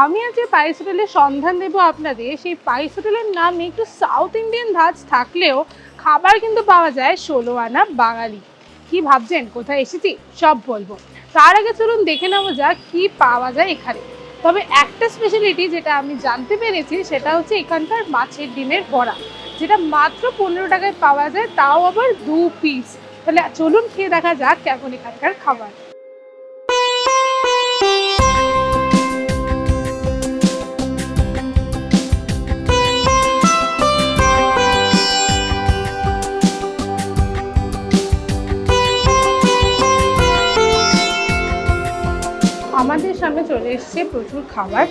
আমি আজ যে পাইস হোটেলের সন্ধান দেবো আপনাদের, সেই পাইস হোটেলের নামে একটু সাউথ ইন্ডিয়ান ধাঁচ থাকলেও খাবার কিন্তু পাওয়া যায় ষোলো আনা বাঙালি। কি ভাবছেন? কোথায় এসেছি? সব বলব। তার আগে চলুন দেখে নেব যাক কি পাওয়া যায় এখানে। তবে একটা স্পেশালিটি যেটা আমি জানতে পেরেছি, সেটা হচ্ছে এখানকার মাছের ডিমের বড়া। যেটা মাত্র পনেরো টাকায় পাওয়া যায়, তাও আবার দু পিস তাহলে চলুন খেয়ে দেখা যাক কেমন এখানকার খাবার। আমাদের সামনে চলে এসেছে প্রচুর খাবার।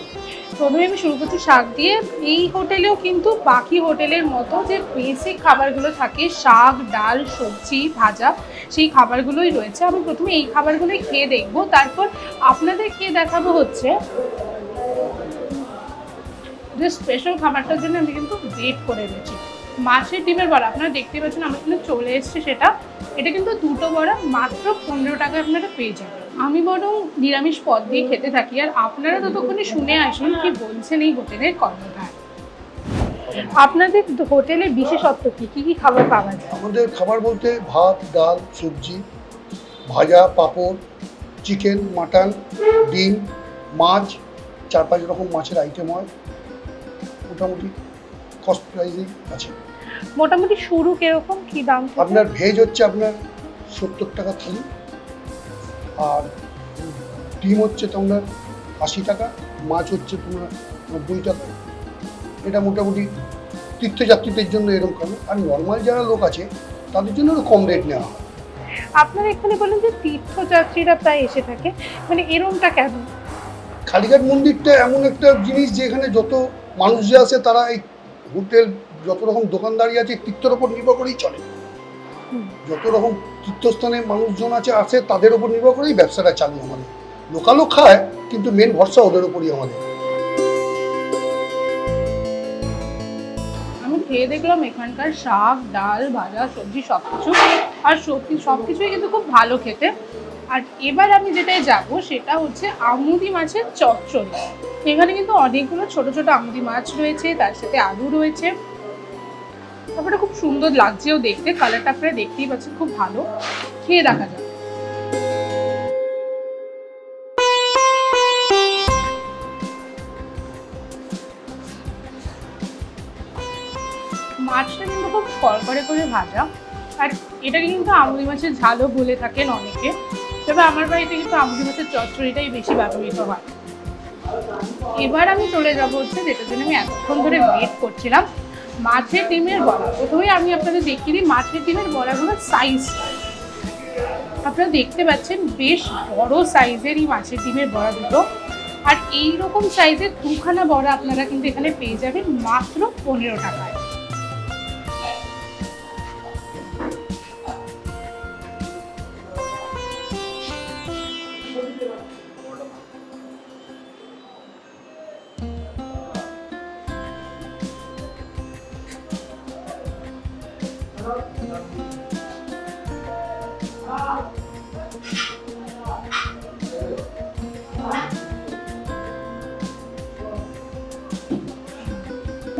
প্রথমে আমি শুরু করছি শাক দিয়ে। এই হোটেলেও কিন্তু বাকি হোটেলের মতো যে বেসিক খাবারগুলো থাকে, শাক, ডাল, সবজি, ভাজা, সেই খাবারগুলোই রয়েছে। আমি প্রথমে এই খাবারগুলোই খেয়ে দেখব। তারপর আপনাদের খেয়ে দেখাবো হচ্ছে যে স্পেশাল খাবারটার জন্য আমি কিন্তু ওয়েট করে রয়েছি মাছের ডিমের বড়া, আপনারা দেখতে পাচ্ছেন আমার কিন্তু চলে এসছে সেটা। এটা কিন্তু দুটো বড়া, মাত্র পনেরো টাকায় আপনারা পেয়ে যাবেন। আমি বরং নিরামিষ পদ দিয়ে খেতে থাকি। আর আপনারা ততক্ষণে শুনে আসুন কি বলছেন এই হোটেলের কর্মধার আপনাদের হোটেলে বিশেষত্ব কি? কি কি খাবার পাওয়া যায়? আমাদের খাবার বলতে ভাত ডাল সবজি ভাজা পাঁপড় চিকেন মাটন ডিম মাছ চার পাঁচ রকম মাছের আইটেম হয়। মোটামুটি কস্ট প্রাইসই আছে। মোটামুটি শুরু কীরকম? কি দাম? আপনার ভেজ হচ্ছে আপনার সত্তর টাকা থালি। আর ডিম হচ্ছে তোমার আশি টাকা মাছ হচ্ছে তোমার নব্বই টাকা। এটা মোটামুটি তীর্থযাত্রীদের জন্য এরকম খাবে। আর নর্মাল যারা লোক আছে তাদের জন্য কম রেট নেওয়া হয়। আপনারা এখানে বলেন যে তীর্থযাত্রীরা প্রায় এসে থাকে। মানে এরমটা কেন কালীঘাট মন্দিরটা এমন একটা জিনিস যেখানে যত মানুষ যে আসে তারা এই হোটেল যত রকম দোকানদারি আছে তীর্থের ওপর নির্ভর করেই চলে। যত রকম তীর্থস্থানে মানুষজন আছে, আসে, তাদের উপর নির্ভর করেই ব্যবসাটা চালু আমাদের। লোকালও খায়, কিন্তু মেন ভরসা ওদের উপরই আমাদের। আমি খেয়ে দেখলাম এখানকার শাক, ডাল, ভাজা, সবজি সব কিছু আর সত্যি সব কিছুই কিন্তু খুব ভালো খেতে। আর এবার আমি যেটাই যাব, সেটা হচ্ছে আমুদি মাছের চচ্চড়ি। এখানে কিন্তু অনেকগুলো ছোট ছোট আমুদি মাছ রয়েছে, তার সাথে আলু রয়েছে। তারপরে খুব সুন্দর লাগছেও দেখতে কালারটা আপনারা দেখতেই পাচ্ছেন, খুব ভালো। খেয়ে দেখা যাক। মাছটা কিন্তু খুব কড়কড়ে করে ভাজা। আর এটাকে কিন্তু আমুদি মাছের ঝালও বলে থাকেন অনেকে। তবে আমার বাড়িতে কিন্তু আমুদি মাছের চচ্চড়িটাই বেশি ব্যবহৃত হয়। এবার আমি চলে যাব হচ্ছে যেটার জন্য আমি এতক্ষণ ধরে ওয়েট করছিলাম। মাছের ডিমের বড়া। প্রথমেই আমি আপনাদের দেখিয়ে দিই মাছের ডিমের বড়াগুলোর সাইজ আপনারা দেখতে পাচ্ছেন বেশ বড় সাইজের এই মাছের ডিমের বড়া দুটো আর এই রকম সাইজের দুখানা বড়া আপনারা কিন্তু এখানে পেয়ে যাবেন মাত্র পনেরো টাকায়।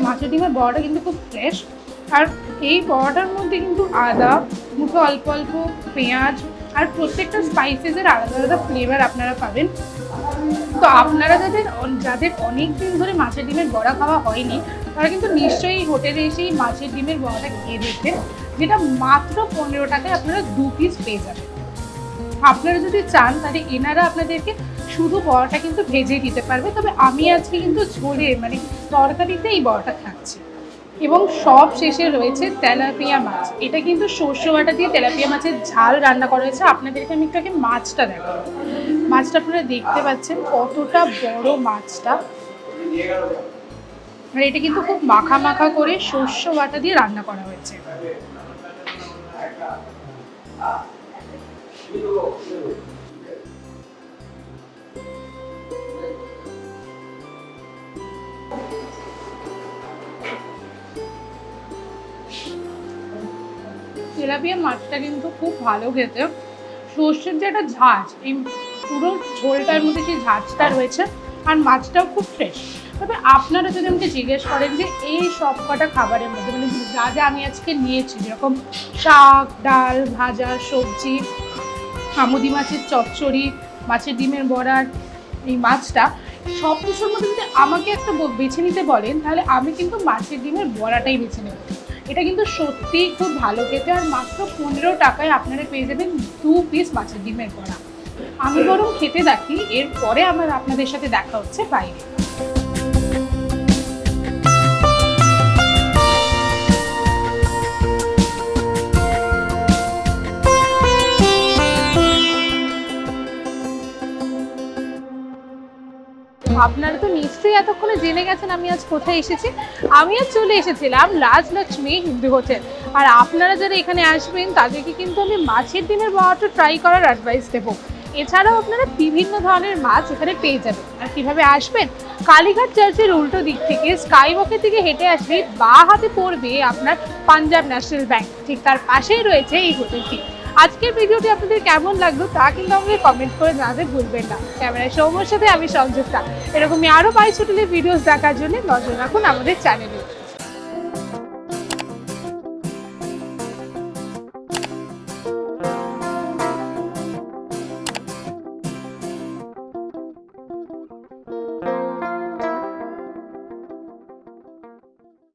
মাছের ডিমের বড়াটা কিন্তু খুব ফ্রেশ আর এই বড়াটার মধ্যে কিন্তু আদা মুখে অল্প অল্প পেঁয়াজ আর প্রত্যেকটা স্পাইসেসের আলাদা আলাদা ফ্লেভার আপনারা পাবেন। তো আপনারা যাদের যাদের অনেক দিন ধরে মাছের ডিমের বড়া খাওয়া হয়নি তারা কিন্তু নিশ্চয়ই হোটেলে এসেই মাছের ডিমের বড়াটা খেয়ে দেখবেন, যেটা মাত্র পনেরো টাকায় আপনারা দু পিস পেয়ে যাবেন। আপনারা যদি চান, তাহলে এনারা আপনাদেরকে শুধু বড়াটা কিন্তু ভেজে দিতে পারবে, তবে আমি আজকে কিন্তু ঝোলে মানে তরকারিতে এই বড়াটা খাচ্ছি। এবং সব শেষে রয়েছে তেলাপিয়া মাছ। এটা কিন্তু সর্ষে বাটা দিয়ে তেলাপিয়া মাছের ঝাল রান্না করা হয়েছে। আপনাদেরকে আমি একটু আগে মাছটা দেখাবো। মাছটা আপনারা দেখতে পাচ্ছেন কতটা বড় মাছটা। আর এটা কিন্তু খুব মাখা মাখা করে শস্য বাটা দিয়ে রান্না করা হয়েছে। তেলাপিয়া মাছটা কিন্তু খুব ভালো খেতে। সর্ষের যে একটা ঝাঁজ, এই পুরো ঝোলটার মধ্যে সেই ঝাঁজটা রয়েছে, আর মাছটাও খুব ফ্রেশ তবে আপনারা যদি আমাকে জিজ্ঞেস করেন যে এই সব কটা খাবারের মধ্যে মানে যা যা আমি আজকে নিয়েছি, যেরকম শাক, ডাল, ভাজা, সবজি আমুদি মাছের চচ্চড়ি, মাছের ডিমের বড়ার এই মাছটা, সব কিছুর মধ্যে যদি আমাকে একটা বেছে নিতে বলেন, তাহলে আমি কিন্তু মাছের ডিমের বড়াটাই বেছে নেব। এটা কিন্তু সত্যিই খুব ভালো খেতে, আর মাত্র পনেরো টাকায় আপনারা পেয়ে যাবেন দু পিস মাছের ডিমের বড়া। আমি বরং খেতে দেখি এরপরে আমার আপনাদের সাথে দেখা হচ্ছে বাইরে। আপনারা তো নিশ্চয়ই এতক্ষণে জেনে গেছেন আমি আজ কোথায় এসেছি। আমি আজ চলে এসেছিলাম রাজলক্ষ্মী হিন্দু হোটেল। আর আপনারা যারা এখানে আসবেন, তাদেরকে কিন্তু আমি মাছের ডিমের বড়াটা ট্রাই করার অ্যাডভাইস দেবো। এছাড়াও আপনারা বিভিন্ন ধরনের মাছ এখানে পেয়ে যাবেন। আর কীভাবে আসবেন? কালীঘাট চার্চের উল্টো দিক থেকে স্কাই ওয়াকের দিকে হেঁটে আসলে বা হাতে পড়বে আপনার পাঞ্জাব ন্যাশনাল ব্যাংক ঠিক তার পাশেই রয়েছে এই হোটেলটি আজকের ভিডিওটি আপনাদের কেমন লাগল তা কিন্তু আমাদের কমেন্ট করে জানাতে ভুলবেন না। ক্যামেরায় সৌম্যর সাথে আমি সংযুক্তা। এরকমই আরও বাইশ ভিডিওস দেখার জন্য নজর রাখুন আমাদের চ্যানেলে